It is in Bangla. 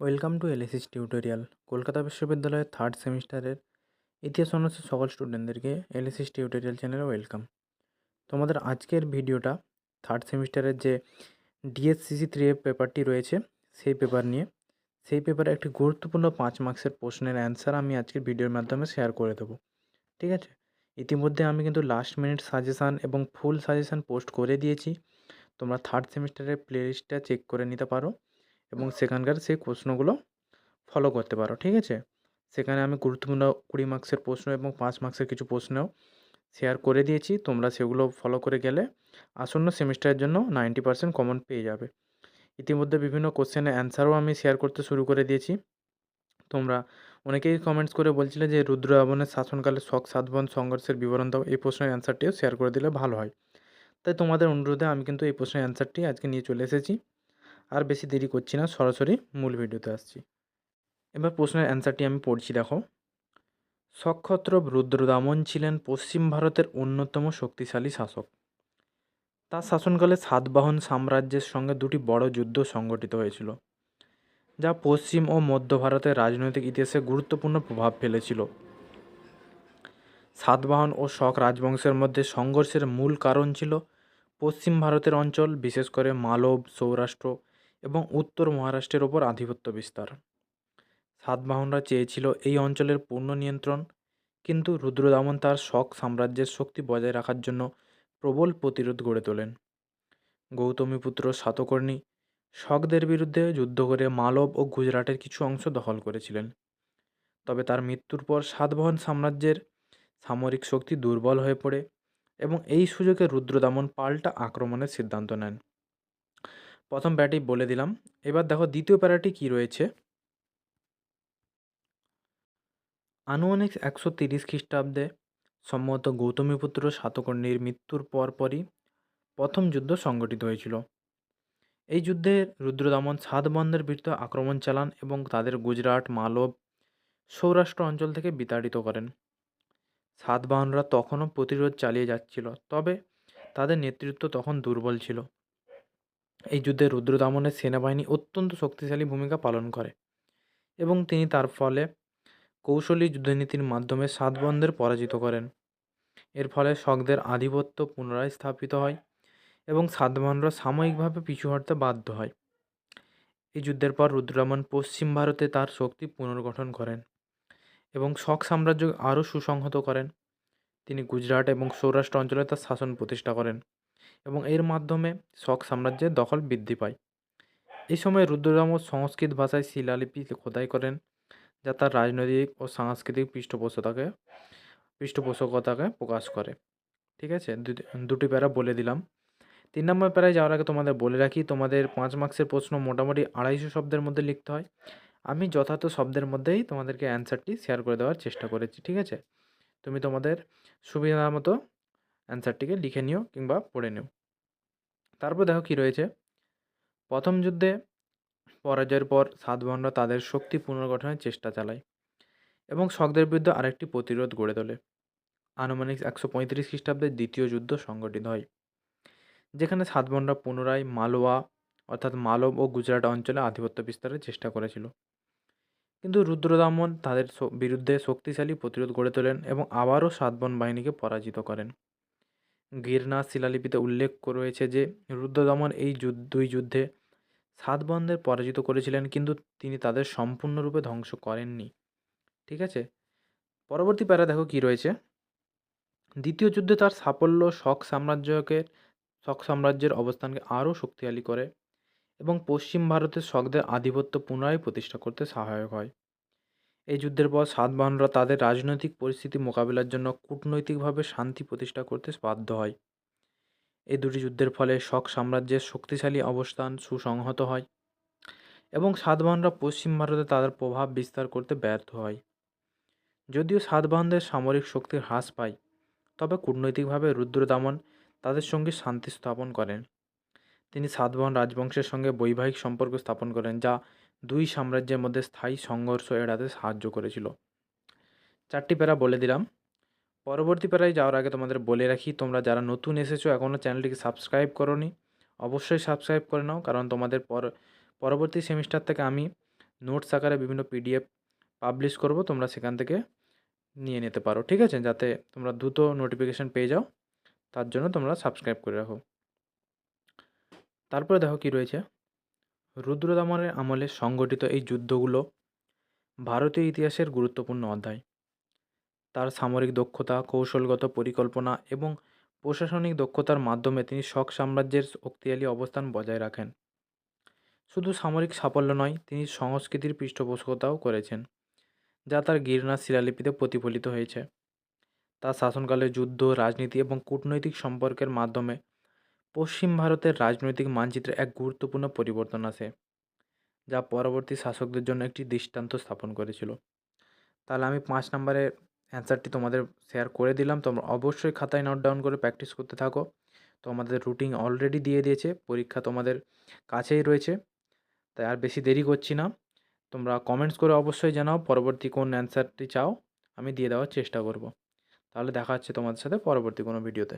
ওয়েলকাম টু এলএসিস টিউটোরিয়াল কলকাতা বিশ্ববিদ্যালয়ের থার্ড সেমিস্টারের ইতিহাস অনার্সের সকল স্টুডেন্টদেরকে এলএসিস টিউটোরিয়াল চ্যানেলে ওয়েলকাম তোমাদের আজকের ভিডিওটা থার্ড সেমিস্টারের যে ডিএসসিসি থ্রি পেপারটি রয়েছে, সেই পেপার নিয়ে। সেই পেপারে একটি গুরুত্বপূর্ণ পাঁচ মার্কসের প্রশ্নের অ্যান্সার আমি আজকের ভিডিওর মাধ্যমে শেয়ার করে দেবো। ঠিক আছে? ইতিমধ্যে আমি কিন্তু লাস্ট মিনিট সাজেশান এবং ফুল সাজেশান পোস্ট করে দিয়েছি। তোমরা থার্ড সেমিস্টারের প্লেলিস্টটা চেক করে নিতে পারো। এবং সেখানকার সেই প্রশ্নগুলো ফলো করতে পারো, ঠিক আছে? সেখানে আমি গুরুত্বপূর্ণ কুড়ি মার্কসের প্রশ্ন এবং পাঁচ মার্কসের কিছু প্রশ্নও শেয়ার করে দিয়েছি, তোমরা সেগুলো ফলো করে গেলে আসন্ন সেমিস্টারের জন্য নাইনটি পার্সেন্ট কমন পেয়ে যাবে। ইতিমধ্যে বিভিন্ন কোশ্চেনের অ্যান্সারও আমি শেয়ার করতে শুরু করে দিয়েছি। তোমরা অনেকেই কমেন্টস করে বলছিলে যে রুদ্র আবনের শাসনকালে শখ সাতবন সংঘর্ষের বিবরণ দাও, এই প্রশ্নের অ্যান্সারটিও শেয়ার করে দিলে ভালো হয়। তাই তোমাদের অনুরোধে আমি কিন্তু এই প্রশ্নের অ্যান্সারটি আজকে নিয়ে চলে এসেছি। আর বেশি দেরি করছি না, সরাসরি মূল ভিডিওতে আসছি। এবার প্রশ্নের অ্যান্সারটি আমি পড়ছি, দেখো। সক্ষত্র রুদ্রদামন ছিলেন পশ্চিম ভারতের অন্যতম শক্তিশালী শাসক। তার শাসনকালে সাতবাহন সাম্রাজ্যের সঙ্গে দুটি বড় যুদ্ধ সংগঠিত হয়েছিল, যা পশ্চিম ও মধ্য ভারতের রাজনৈতিক ইতিহাসে গুরুত্বপূর্ণ প্রভাব ফেলেছিল। সাতবাহন ও শক রাজবংশের মধ্যে সংঘর্ষের মূল কারণ ছিল পশ্চিম ভারতের অঞ্চল, বিশেষ করে মালব, সৌরাষ্ট্র এবং উত্তর মহারাষ্ট্রের ওপর আধিপত্য বিস্তার। সাতবাহনরা চেয়েছিল এই অঞ্চলের পূর্ণ নিয়ন্ত্রণ, কিন্তু রুদ্রদামন তার শক সাম্রাজ্যের শক্তি বজায় রাখার জন্য প্রবল প্রতিরোধ গড়ে তোলেন। গৌতমীপুত্র সাতকর্ণী শকদের বিরুদ্ধে যুদ্ধ করে মালব ও গুজরাটের কিছু অংশ দখল করেছিলেন। তবে তার মৃত্যুর পর সাতবাহন সাম্রাজ্যের সামরিক শক্তি দুর্বল হয়ে পড়ে এবং এই সুযোগে রুদ্রদামন পাল্টা আক্রমণের সিদ্ধান্ত নেন। প্রথম প্যারাটি বলে দিলাম। এবার দেখো দ্বিতীয় প্যারাটি কি রয়েছে? আনুমানিক একশো তিরিশ খ্রিস্টাব্দে সম্ভবত গৌতমীপুত্র সাতকর্ণীর মৃত্যুর পরপরই প্রথম যুদ্ধ সংগঠিত হয়েছিল। এই যুদ্ধে রুদ্রদামন সাতবন্ধের বিরুদ্ধে আক্রমণ চালান এবং তাদের গুজরাট, মালব, সৌরাষ্ট্র অঞ্চল থেকে বিতাড়িত করেন। সাতবাহনরা তখনও প্রতিরোধ চালিয়ে যাচ্ছিল, তবে তাদের নেতৃত্ব তখন দুর্বল ছিল। এই যুদ্ধে রুদ্রদামনের সেনাবাহিনী অত্যন্ত শক্তিশালী ভূমিকা পালন করে এবং তিনি তার ফলে কৌশলী যুদ্ধনীতির মাধ্যমে সাতবন্ধের পরাজিত করেন। এর ফলে শকদের আধিপত্য পুনরায় স্থাপিত হয় এবং সাতবাহনরা সাময়িকভাবে পিছু হটতে বাধ্য হয়। এই যুদ্ধের পর রুদ্রদামন পশ্চিম ভারতে তার শক্তি পুনর্গঠন করেন এবং শক সাম্রাজ্য আরও সুসংহত করেন। তিনি গুজরাট এবং সৌরাষ্ট্র অঞ্চলে তার শাসন প্রতিষ্ঠা করেন। এবং এর মাধ্যমে শক সাম্রাজ্যের দখল বৃদ্ধি পায়। এই সময় রুদ্রদাম সংস্কৃত ভাষায় শিলালিপি খোদাই করেন, যা তার রাজনৈতিক ও সাংস্কৃতিক পৃষ্ঠপোষকতাকে পৃষ্ঠপোষকতাকে প্রকাশ করে। ঠিক আছে? দুটি প্যারা বলে দিলাম। তিন নম্বর প্যারায় যাওয়ার আগে তোমাদের বলে রাখি, তোমাদের পাঁচ মার্ক্সের প্রশ্ন মোটামুটি আড়াইশো শব্দের মধ্যে লিখতে হয়। আমি যথার্থ শব্দের মধ্যেই তোমাদেরকে অ্যান্সারটি শেয়ার করে দেওয়ার চেষ্টা করেছি। ঠিক আছে? তুমি তোমাদের সুবিধা মতো অ্যান্সারটিকে লিখে নিও কিংবা পড়ে নিও। তারপর দেখো কী রয়েছে। প্রথম যুদ্ধে পরাজয়ের পর সাতবাহনরা তাদের শক্তি পুনর্গঠনের চেষ্টা চালায় এবং শকদের বিরুদ্ধে আরেকটি প্রতিরোধ গড়ে তোলে। আনুমানিক একশো পঁয়ত্রিশ খ্রিস্টাব্দে দ্বিতীয় যুদ্ধ সংগঠিত হয়, যেখানে সাতবাহনরা পুনরায় মালওয়া অর্থাৎ মালব ও গুজরাট অঞ্চলে আধিপত্য বিস্তারের চেষ্টা করেছিল। কিন্তু রুদ্রদামন তাদের বিরুদ্ধে শক্তিশালী প্রতিরোধ গড়ে তোলেন এবং আবারও সাতবন বাহিনীকে পরাজিত করেন। গিরনা শিলালিপিতে উল্লেখ রয়েছে যে, রুদ্রদমন এই দুই যুদ্ধে সাতবন্ধের পরাজিত করেছিলেন, কিন্তু তিনি তাদের সম্পূর্ণরূপে ধ্বংস করেননি। ঠিক আছে? পরবর্তী প্যারা দেখো কি রয়েছে। দ্বিতীয় যুদ্ধে তার সাফল্য শক সাম্রাজ্যকে শক সাম্রাজ্যের অবস্থানকে আরও শক্তিশালী করে এবং পশ্চিম ভারতের শকদের আধিপত্য পুনরায় প্রতিষ্ঠা করতে সহায়ক হয়। এই যুদ্ধের পর সাতবাহনরা তাদের রাজনৈতিক পরিস্থিতি মোকাবিলার জন্য কূটনৈতিকভাবে শান্তি প্রতিষ্ঠা করতে বাধ্য হয়। এই দুটি যুদ্ধের ফলে শক সাম্রাজ্যের শক্তিশালী অবস্থান সুসংহত হয় এবং সাতবাহনরা পশ্চিম ভারতে তাদের প্রভাব বিস্তার করতে ব্যর্থ হয়। যদিও সাতবাহনদের সামরিক শক্তির হ্রাস পায়, তবে কূটনৈতিকভাবে রুদ্রদামন তাদের সঙ্গে শান্তি স্থাপন করেন। তিনি সাতবাহন রাজবংশের সঙ্গে বৈবাহিক সম্পর্ক স্থাপন করেন, যা দুই সাম্রাজ্যের মধ্যে স্থায়ী সংঘর্ষ এড়াতে সাহায্য করেছিল। চারটি প্যারা বলে দিলাম। পরবর্তী প্যারায় যাওয়ার আগে তোমাদের বলে রাখি, তোমরা যারা নতুন এসেছ এখনও চ্যানেলটিকে সাবস্ক্রাইব করনি, অবশ্যই সাবস্ক্রাইব করে নাও, কারণ তোমাদের পর, পরবর্তী সেমিস্টার থেকে আমি নোটস আকারে বিভিন্ন পিডিএফ পাবলিশ করব, তোমরা সেখান থেকে নিয়ে নিতে পারো, ঠিক আছে? যাতে তোমরা দ্রুত নোটিফিকেশান পেয়ে যাও, তার জন্য তোমরা সাবস্ক্রাইব করে রাখো। তারপরে দেখো কি রয়েছে। রুদ্রদামনের আমলে সংগঠিত এই যুদ্ধগুলো ভারতীয় ইতিহাসের গুরুত্বপূর্ণ অধ্যায়। তার সামরিক দক্ষতা, কৌশলগত পরিকল্পনা এবং প্রশাসনিক দক্ষতার মাধ্যমে তিনি শক সাম্রাজ্যের শক্তিশালী অবস্থান বজায় রাখেন। শুধু সামরিক সাফল্য নয়, তিনি সংস্কৃতির পৃষ্ঠপোষকতাও করেছেন, যা তার গির্নার শিলালিপিতে প্রতিফলিত হয়েছে। তার শাসনকালে যুদ্ধ, রাজনীতি এবং কূটনৈতিক সম্পর্কের মাধ্যমে পশ্চিম ভারতের রাজনৈতিক মানচিত্রে এক গুরুত্বপূর্ণ পরিবর্তন আসে যা পরবর্তী শাসকদের জন্য একটি দৃষ্টান্ত স্থাপন করেছিল। তাহলে আমি পাঁচ নম্বরে অ্যান্সারটি তোমাদের শেয়ার করে দিলাম। তোমরা অবশ্যই খাতায় নোট ডাউন করে প্র্যাকটিস করতে থাকো। তো আমাদের রুটিন অলরেডি দিয়ে দিয়েছে, পরীক্ষা তোমাদের কাছেই রয়েছে, তাই আর বেশি দেরি করছি না। তোমরা কমেন্টস করে অবশ্যই জানাও, পরবর্তী কোন অ্যান্সারটি চাও, আমি দিয়ে দেওয়ার চেষ্টা করব। তাহলে দেখা হচ্ছে তোমাদের সাথে পরবর্তী কোনো ভিডিওতে